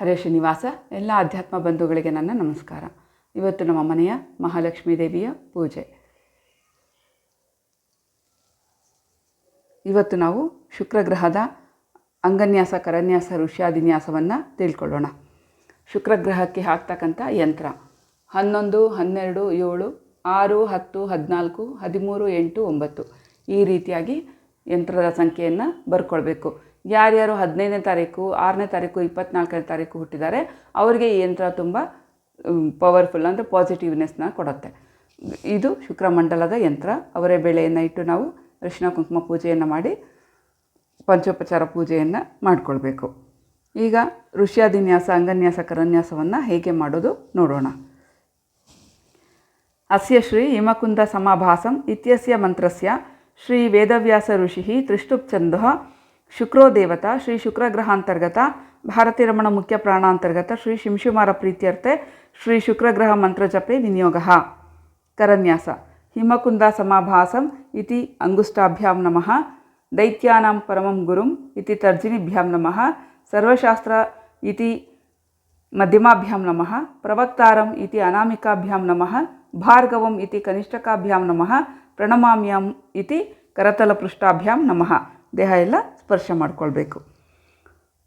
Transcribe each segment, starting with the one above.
ಹರೇ ಶ್ರೀನಿವಾಸ, ಎಲ್ಲ ಅಧ್ಯಾತ್ಮ ಬಂಧುಗಳಿಗೆ ನನ್ನ ನಮಸ್ಕಾರ. ಇವತ್ತು ನಮ್ಮ ಮನೆಯ ಮಹಾಲಕ್ಷ್ಮೀ ದೇವಿಯ ಪೂಜೆ. ಇವತ್ತು ನಾವು ಶುಕ್ರಗ್ರಹದ ಅಂಗನ್ಯಾಸ, ಕರನ್ಯಾಸ ಋಷ್ಯಾದಿನ್ಯಾಸವನ್ನು ತಿಳ್ಕೊಳ್ಳೋಣ. ಶುಕ್ರಗ್ರಹಕ್ಕೆ ಹಾಕ್ತಕ್ಕಂಥ ಯಂತ್ರ. ಹನ್ನೊಂದು, ಹನ್ನೆರಡು, ಏಳು, ಆರು, ಹತ್ತು, ಹದಿನಾಲ್ಕು, ಹದಿಮೂರು, ಎಂಟು, ಒಂಬತ್ತು. ಈ ರೀತಿಯಾಗಿ ಯಂತ್ರದ ಸಂಖ್ಯೆಯನ್ನು ಬರ್ಕೊಳ್ಬೇಕು. ಯಾರ್ಯಾರು ಹದಿನೈದನೇ ತಾರೀಕು, ಆರನೇ ತಾರೀಕು, ಇಪ್ಪತ್ನಾಲ್ಕನೇ ತಾರೀಕು ಹುಟ್ಟಿದ್ದಾರೆ, ಅವರಿಗೆ ಈ ಯಂತ್ರ ತುಂಬ ಪವರ್ಫುಲ್ ಅಂದರೆ ಪಾಸಿಟಿವ್ನೆಸ್ನ ಕೊಡುತ್ತೆ. ಇದು ಶುಕ್ರಮಂಡಲದ ಯಂತ್ರ. ಅವರೇ ಬೆಳೆಯನ್ನು ಇಟ್ಟು ನಾವು ಅರಿಶಿನ ಕುಂಕುಮ ಪೂಜೆಯನ್ನು ಮಾಡಿ, ಪಂಚೋಪಚಾರ ಪೂಜೆಯನ್ನು ಮಾಡಿಕೊಳ್ಬೇಕು. ಈಗ ಋಷ್ಯಾದಿನ್ಯಾಸ ಅಂಗನ್ಯಾಸ, ಕರನ್ಯಾಸವನ್ನು ಹೇಗೆ ಮಾಡೋದು ನೋಡೋಣ. ಅಸ್ಯ ಶ್ರೀ ಹಿಮಕುಂದ ಸಮಾಭಾಸಂ ಇತ್ಯಸ್ಯ ಮಂತ್ರಸ್ಯ ಶ್ರೀ ವೇದವ್ಯಾಸ ಋಷಿ ತ್ರಿಷ್ಟುಪ್ಚಂದ ಶುಕ್ರೋ ದೇವತಾ ಶ್ರೀ ಶುಕ್ರಗ್ರಹಾಂತರ್ಗತ, ಭಾರತೀ ರಮಣ ಮುಖ್ಯ ಪ್ರಾಣಾಂತರ್ಗತ, ಶ್ರೀ ಶಿಂಶುಮಾರ ಪ್ರೀತ್ಯರ್ಥೆ ಶ್ರೀ ಶುಕ್ರಗ್ರಹ ಮಂತ್ರಜಪೆ ವಿನಿಯೋಗ. ಕರನ್ಯಾಸ, ಹಿಮಕುಂದ ಸಮಾಭಾಸಂ ಇತಿ ಅಂಗುಷ್ಟಾಭ್ಯಾಂ ನಮಃ, ದೈತ್ಯಾನಾಂ ಪರಮಂ ಗುರುಂ ಇತಿ ತರ್ಜಿನಿಭ್ಯಾಂ ನಮಃ, ಸರ್ವಶಾಸ್ತ್ರ ಇತಿ ಮಧ್ಯಮಾಭ್ಯಾಂ ನಮಃ, ಪ್ರವಕ್ತಾರಂ ಇತಿ ಅನಾಮಿಕಾಭ್ಯಾಂ ನಮಃ, ಭಾರ್ಗವಂ ಇತಿ ಕನಿಷ್ಠಕಾಭ್ಯಾಂ ನಮಃ, ಪ್ರಣಮಾಮ್ಯಂ ಇತಿ ಕರತಲಪೃಷ್ಠಾಭ್ಯಾಂ ನಮಃ. ದೇಹ ಎಲ್ಲ ಸ್ಪರ್ಶ ಮಾಡಿಕೊಳ್ಬೇಕು.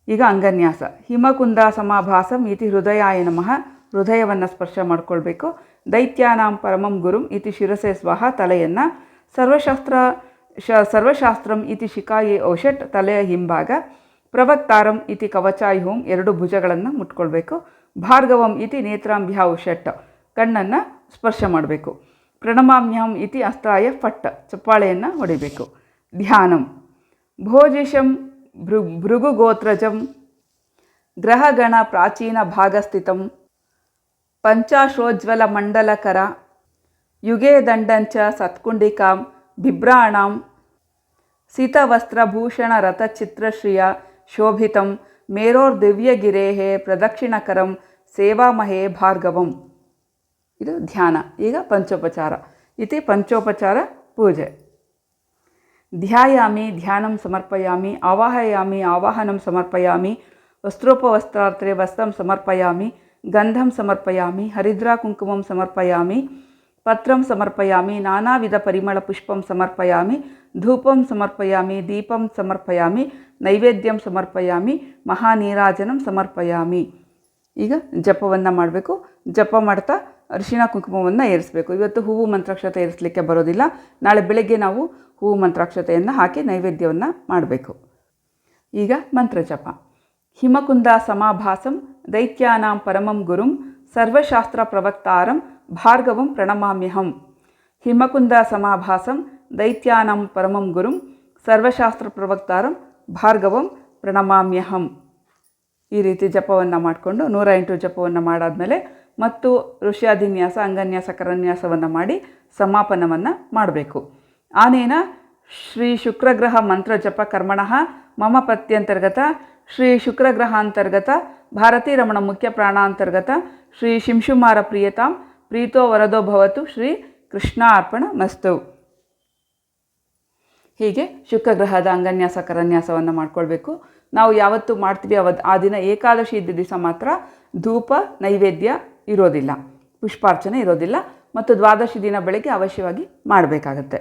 ಈಗ ಅಂಗನ್ಯಾಸ. ಹಿಮಕುಂದ ಸಮಾಭಾಸಂ ಇತಿ ಹೃದಯಾಯ ನಮಃ. ಹೃದಯವನ್ನು ಸ್ಪರ್ಶ ಮಾಡಿಕೊಳ್ಬೇಕು. ದೈತ್ಯಾನಾಂ ಪರಮಂ ಗುರುಂ ಇತಿ ಶಿರಸೆ ಸ್ವಹ ತಲೆಯನ್ನು. ಸರ್ವಶಾಸ್ತ್ರ, ಶ, ಸರ್ವಶಾಸ್ತ್ರಂ ಇತಿ ಶಿಕಾಯಿ ಔಷಟ್ ತಲೆಯ ಹಿಂಭಾಗ. ಪ್ರವಕ್ತಾರಂ ಇತಿ ಕವಚಾಯುಹುಂ ಎರಡು ಭುಜಗಳನ್ನು ಮುಟ್ಕೊಳ್ಬೇಕು. ಭಾರ್ಗವಂ ಇತಿ ನೇತ್ರಾಂಭ್ಯಾ ಔಷಟ್ ಕಣ್ಣನ್ನು ಸ್ಪರ್ಶ ಮಾಡಬೇಕು. ಪ್ರಣಮಾಮ್ಯಂ ಇತಿ ಅಸ್ತ್ರಾಯ ಫಟ್ ಚಪ್ಪಾಳೆಯನ್ನು ಹೊಡಿಬೇಕು. ಧ್ಯಾನಂ. ಭೋಜಿಷಂ ಭೃ, ಭೃಗುಗೋತ್ರಜಂ ಗ್ರಹಗಣ ಪ್ರಾಚೀನ ಭಾಗಸ್ಥಿತಂ ಪಂಚಾಶೋಜ್ವಲ ಮಂಡಲಕರ ಯುಗೇ ದಂಡಂಚ ಸತ್ಕುಂಡಿಕಾಂ ಬಿಭ್ರಾಣಾಂ ಸಿತವಸ್ತ್ರಭೂಷಣ ರಥಚಿತ್ರಶ್ರಿಯ ಶೋಭಿತಂ ಮೇರೋರ್ದಿವ್ಯಗಿರೇಹೇ ಪ್ರದಕ್ಷಿಣಕರಂ ಸೇವಾಮಹೇ ಭಾರ್ಗವಂ. ಇದು ಧ್ಯಾನ. ಈಗ ಪಂಚೋಪಚಾರ. ಇತಿ ಪಂಚೋಪಚಾರ ಪೂಜೆ. ಧ್ಯಾಯಾಮಿ ಧ್ಯಾನಂ ಸಮರ್ಪಯಾಮಿ ಆವಾಹಯಾಮಿ ಆವಾಹನಂ ಸಮರ್ಪಯಾಮಿ ವಸ್ತ್ರೋಪವಸ್ತ್ರಾತ್ರೆ ವಸ್ತ್ರಂ ಸಮರ್ಪಯಾಮಿ ಗಂಧಂ ಸಮರ್ಪಯಾಮಿ ಹರಿದ್ರಾ ಕುಂಕುಮಂ ಸಮರ್ಪಯಾಮಿ ಪತ್ರಂ ಸಮರ್ಪಯಾಮಿ ನಾನಾವಿಧ ಪರಿಮಳ ಪುಷ್ಪಂ ಸಮರ್ಪಯಾಮಿ ಧೂಪಂ ಸಮರ್ಪಯಾಮಿ ದೀಪಂ ಸಮರ್ಪಯಾಮಿ ನೈವೇದ್ಯಂ ಸಮರ್ಪಯಾಮಿ ಮಹಾನೀರಾಜನಂ ಸಮರ್ಪಯಾಮಿ ಈಗ ಜಪವನ್ನು ಮಾಡಬೇಕು ಜಪ ಮಾಡ್ತಾ ಅರಿಶಿಣ ಕುಂಕುಮವನ್ನು ಏರಿಸಬೇಕು. ಇವತ್ತು ಹೂವು ಮಂತ್ರಾಕ್ಷತೆ ಏರಿಸಲಿಕ್ಕೆ ಬರೋದಿಲ್ಲ. ನಾಳೆ ಬೆಳಗ್ಗೆ ನಾವು ಹೂವು ಮಂತ್ರಾಕ್ಷತೆಯನ್ನು ಹಾಕಿ ನೈವೇದ್ಯವನ್ನು ಮಾಡಬೇಕು. ಈಗ ಮಂತ್ರ ಜಪ ಹಿಮಕುಂದ ಸಮಾಭಾಸಂ ದೈತ್ಯಾನಾಂ ಪರಮಂ ಗುರುಂ ಸರ್ವಶಾಸ್ತ್ರ ಪ್ರವಕ್ತಾರಂ ಭಾರ್ಗವಂ ಪ್ರಣಮಾಮ್ಯಹಂ. ಹಿಮಕುಂದ ಸಮಾಭಾಸಂ ದೈತ್ಯಾನಾಂ ಪರಮಂ ಗುರುಂ ಸರ್ವಶಾಸ್ತ್ರ ಪ್ರವಕ್ತಾರಂ ಭಾರ್ಗವಂ ಪ್ರಣಮಾಮ್ಯಹಂ. ಈ ರೀತಿ ಜಪವನ್ನು ಮಾಡಿಕೊಂಡು ನೂರ ಎಂಟು ಜಪವನ್ನು ಮಾಡಾದಮೇಲೆ ಮತ್ತು ಋಷ್ಯಾಧಿನ್ಯಾಸ ಅಂಗನ್ಯಾಸ, ಕರನ್ಯಾಸವನ್ನು ಮಾಡಿ ಸಮಾಪನವನ್ನು ಮಾಡಬೇಕು. ಆನೇನ ಶ್ರೀ ಶುಕ್ರಗ್ರಹ ಮಂತ್ರ ಜಪ ಕರ್ಮಣಃ ಮಮ ಪತ್ಯಂತರ್ಗತ, ಶ್ರೀ ಶುಕ್ರಗ್ರಹ ಅಂತರ್ಗತ, ಭಾರತೀ ರಮಣ ಮುಖ್ಯ ಪ್ರಾಣಾಂತರ್ಗತ ಶ್ರೀ ಶಿಂಶುಮಾರ ಪ್ರಿಯತಾಂ, ಪ್ರೀತೋ ವರದೋ ಭವತು, ಶ್ರೀ ಕೃಷ್ಣ ಅರ್ಪಣ ಮಸ್ತು. ಹೀಗೆ ಶುಕ್ರಗ್ರಹದ ಅಂಗನ್ಯಾಸ, ಕರನ್ಯಾಸವನ್ನು ಮಾಡ್ಕೊಳ್ಬೇಕು. ನಾವು ಯಾವತ್ತು ಮಾಡ್ತೀವಿ ಅವತ್ತು ಆ ದಿನ ಏಕಾದಶಿ ಇದ್ದ ದಿವಸ ಮಾತ್ರ ಧೂಪ, ನೈವೇದ್ಯ ಇರೋದಿಲ್ಲ. ಪುಷ್ಪಾರ್ಚನೆ ಇರೋದಿಲ್ಲ ಮತ್ತು ದ್ವಾದಶಿ ದಿನ ಬೆಳಗ್ಗೆ ಅವಶ್ಯವಾಗಿ ಮಾಡಬೇಕಾಗತ್ತೆ.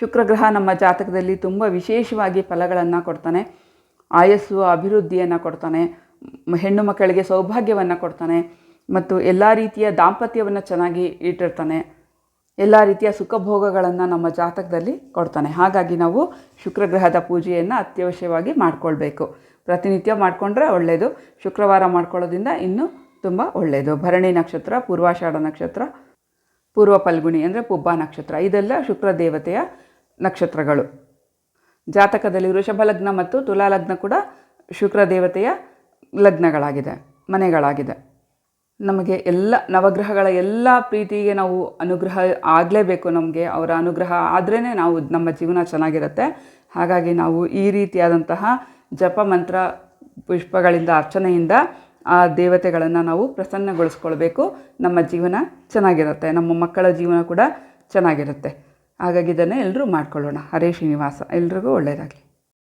ಶುಕ್ರಗ್ರಹ ನಮ್ಮ ಜಾತಕದಲ್ಲಿ ತುಂಬ ವಿಶೇಷವಾಗಿ ಫಲಗಳನ್ನು ಕೊಡ್ತಾನೆ. ಆಯಸ್ಸು, ಅಭಿವೃದ್ಧಿಯನ್ನು ಕೊಡ್ತಾನೆ. ಹೆಣ್ಣು ಮಕ್ಕಳಿಗೆ ಸೌಭಾಗ್ಯವನ್ನು ಕೊಡ್ತಾನೆ. ಮತ್ತು ಎಲ್ಲ ರೀತಿಯ ದಾಂಪತ್ಯವನ್ನು ಚೆನ್ನಾಗಿ ಇಟ್ಟಿರ್ತಾನೆ. ಎಲ್ಲ ರೀತಿಯ ಸುಖಭೋಗಗಳನ್ನು ನಮ್ಮ ಜಾತಕದಲ್ಲಿ ಕೊಡ್ತಾನೆ. ಹಾಗಾಗಿ ನಾವು ಶುಕ್ರಗ್ರಹದ ಪೂಜೆಯನ್ನು ಅತ್ಯವಶ್ಯವಾಗಿ ಮಾಡಿಕೊಳ್ಬೇಕು. ಪ್ರತಿನಿತ್ಯ ಮಾಡಿಕೊಂಡ್ರೆ ಒಳ್ಳೆಯದು ಶುಕ್ರವಾರ ಮಾಡ್ಕೊಳ್ಳೋದ್ರಿಂದ ಇನ್ನೂ ತುಂಬ ಒಳ್ಳೆಯದು. ಭರಣಿ ನಕ್ಷತ್ರ, ಪೂರ್ವಾಷಾಢ ನಕ್ಷತ್ರ, ಪೂರ್ವ ಫಲ್ಗುಣಿ ಅಂದರೆ ಪುಬ್ಬ ನಕ್ಷತ್ರ. ಇದೆಲ್ಲ ಶುಕ್ರ ದೇವತೆಯ ನಕ್ಷತ್ರಗಳು. ಜಾತಕದಲ್ಲಿ ವೃಷಭ ಲಗ್ನ ಮತ್ತು ತುಲಾ ಲಗ್ನ ಕೂಡ ಶುಕ್ರ ದೇವತೆಯ ಲಗ್ನಗಳಾಗಿದೆ, ಮನೆಗಳಾಗಿದೆ. ನಮಗೆ ಎಲ್ಲ ನವಗ್ರಹಗಳ ಎಲ್ಲ ಪ್ರೀತಿಗೆ ನಾವು ಅನುಗ್ರಹ ಆಗಲೇಬೇಕು ನಮಗೆ. ಅವರ ಅನುಗ್ರಹ ಆದ್ರೇ ನಾವು ನಮ್ಮ ಜೀವನ ಚೆನ್ನಾಗಿರುತ್ತೆ. ಹಾಗಾಗಿ ನಾವು ಈ ರೀತಿಯಾದಂತಹ ಜಪ ಮಂತ್ರ ಪುಷ್ಪಗಳಿಂದ ಅರ್ಚನೆಯಿಂದ ಆ ದೇವತೆಗಳನ್ನು ನಾವು ಪ್ರಸನ್ನಗೊಳಿಸ್ಕೊಳ್ಬೇಕು. ನಮ್ಮ ಜೀವನ ಚೆನ್ನಾಗಿರುತ್ತೆ. ನಮ್ಮ ಮಕ್ಕಳ ಜೀವನ ಕೂಡ ಚೆನ್ನಾಗಿರುತ್ತೆ. ಹಾಗಾಗಿ ಇದನ್ನು ಎಲ್ಲರೂ ಮಾಡ್ಕೊಳ್ಳೋಣ. ಹರೇ ಶ್ರೀನಿವಾಸ. ಎಲ್ರಿಗೂ ಒಳ್ಳೆಯದಾಗಲಿ